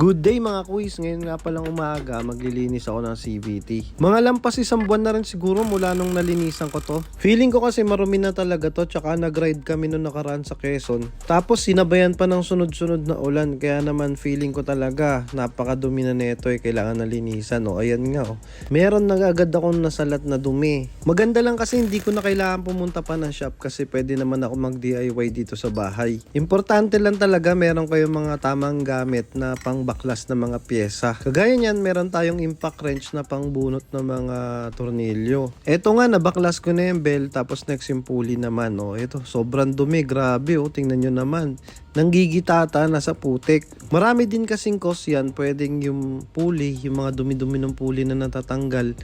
Good day mga kuis, ngayon nga palang umaga maglilinis ako ng CVT. Mga lampas isang buwan na rin siguro mula nung nalinisan ko to. Feeling ko kasi marumi na talaga to tsaka nag-ride kami nung nakaraan sa Quezon. Tapos sinabayan pa ng sunod-sunod na ulan kaya naman feeling ko talaga napakadumi na neto eh kailangan nalinisan. O ayan nga oh. Meron na agad akong nasalat na dumi. Maganda lang kasi hindi ko na kailangan pumunta pa ng shop kasi pwede naman ako mag-DIY dito sa bahay. Importante lang talaga meron kayong mga tamang gamit na pang baklas na mga pyesa. Kagaya niyan, meron tayong impact wrench na pang bunot ng mga tornilyo. Eto nga, nabaklas ko na yung bell, tapos next yung pulley naman. Oh, ito, sobrang dumi, grabe oh, tingnan nyo naman. Nanggigitata na sa putik. Marami din kasing cause yan, pwedeng yung pulley, yung mga dumi-dumi ng pulley na natatanggal.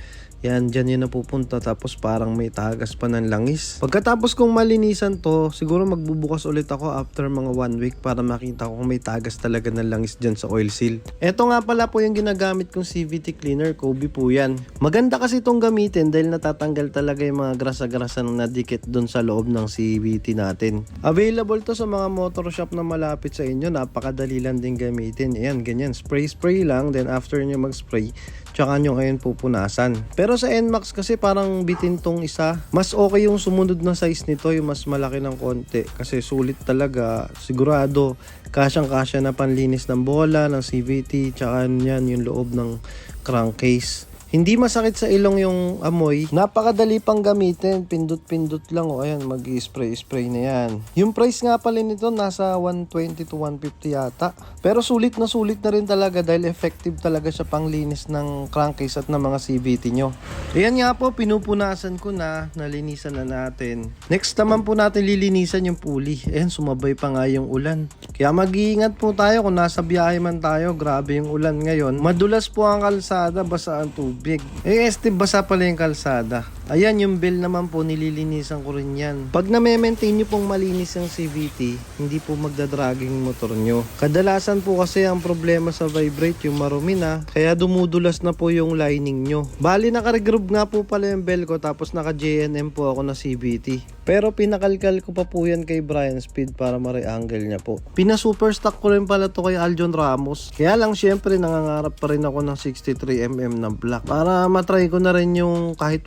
Yan, dyan yun napupunta tapos parang may tagas pa ng langis. Pagkatapos kong malinisan to, siguro magbubukas ulit ako after mga one week para makita ko kung may tagas talaga ng langis dyan sa oil seal. Eto nga pala po yung ginagamit kong CVT cleaner, Kobe po yan. Maganda kasi itong gamitin dahil natatanggal talaga yung mga grasa-grasa na nadikit dun sa loob ng CVT natin. Available to sa mga motor shop na malapit sa inyo, napakadali lang din gamitin. Ayan, ganyan, spray-spray lang, then after nyo mag-spray, tsaka nyo ngayon pupunasan. Pero sa NMAX kasi parang bitin tong isa. Mas okay yung sumunod na size nito, yung mas malaki ng konti. Kasi sulit talaga, sigurado, kasyang kasya na panlinis ng bola, ng CVT, tsaka yan yung loob ng crankcase. Hindi masakit sa ilong yung amoy. Napakadali pang gamitin. Pindot-pindot lang. O ayan, mag-spray-spray na yan. Yung price nga pala nito, nasa 120 to 150 yata. Pero sulit na sulit na rin talaga dahil effective talaga siya panglinis ng crankcase at ng mga CVT nyo. Ayan nga po, pinupunasan ko na. Nalinisan na natin. Next naman po natin lilinisan yung pulley. Ayan, sumabay pa nga yung ulan. Kaya mag-iingat po tayo kung nasa biyahe man tayo. Grabe yung ulan ngayon. Madulas po ang kalsada, basa ang tubig. Eh, este, basa pala yung kalsada. Ayan, yung bell naman po, nililinisan ko rin yan. Pag na-maintain nyo pong malinis yung CVT, hindi po magdadragging motor nyo. Kadalasan po kasi ang problema sa vibrate, yung marumi na, kaya dumudulas na po yung lining nyo. Bali, nakaregroup nga po pala yung bell ko, tapos naka-JNM po ako na CVT. Pero pinakalkal ko pa po yan kay Brian Speed para ma-reangle niya po. Pina-super stock ko rin pala to kay Aljon Ramos. Kaya lang syempre nangangarap pa rin ako ng 63mm na black. Para matry ko na rin yung kahit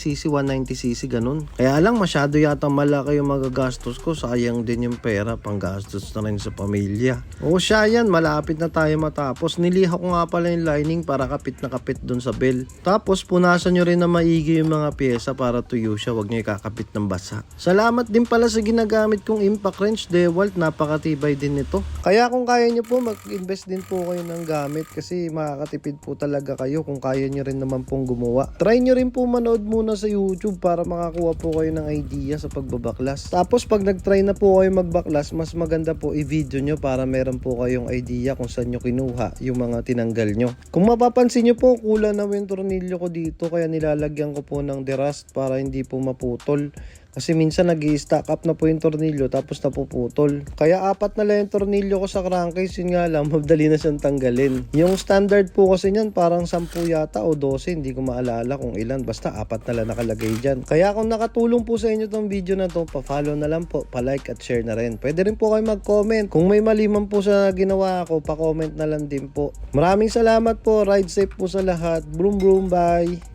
180cc, 190cc ganun. Kaya lang masyado yata malaki yung magagastos ko. Sayang din yung pera pang gastos na rin sa pamilya. O siya yan, malapit na tayo matapos. Niliha ko nga pala yung lining para kapit na kapit dun sa bell. Tapos punasan nyo rin na maigi yung mga pyesa para tuyo siya. Huwag nyo ikakapit ng basa. Salamat din pala sa ginagamit kong impact wrench DeWalt. Napakatibay din nito. Kaya kung kaya nyo po, mag-invest din po kayo ng gamit kasi makakatipid po talaga kayo kung kaya nyo rin naman pong gumawa. Try nyo rin po manood muna sa YouTube para makakuha po kayo ng idea sa pagbabaklas. Tapos pag nag-try na po kayo magbaklas, mas maganda po i-video nyo para meron po kayong idea kung saan nyo kinuha yung mga tinanggal nyo. Kung mapapansin nyo po, kulang na yung tornilyo ko dito kaya nilalagyan ko po ng derust para hindi po maputol. Kasi minsan nag stack up na po yung tornilyo tapos napuputol. Kaya apat na lang yung tornilyo ko sa crankcase. Yun nga lang, madali na siyang tanggalin. Yung standard po kasi niyan parang 10 yata o 12. Hindi ko maalala kung ilan. Basta apat na lang nakalagay dyan. Kaya kung nakatulong po sa inyo tong video na to, pa-follow na lang po, pa-like at share na rin. Pwede rin po kayo mag-comment. Kung may mali man po sa ginawa ko, pa-comment na lang din po. Maraming salamat po. Ride safe po sa lahat. Broom broom, bye!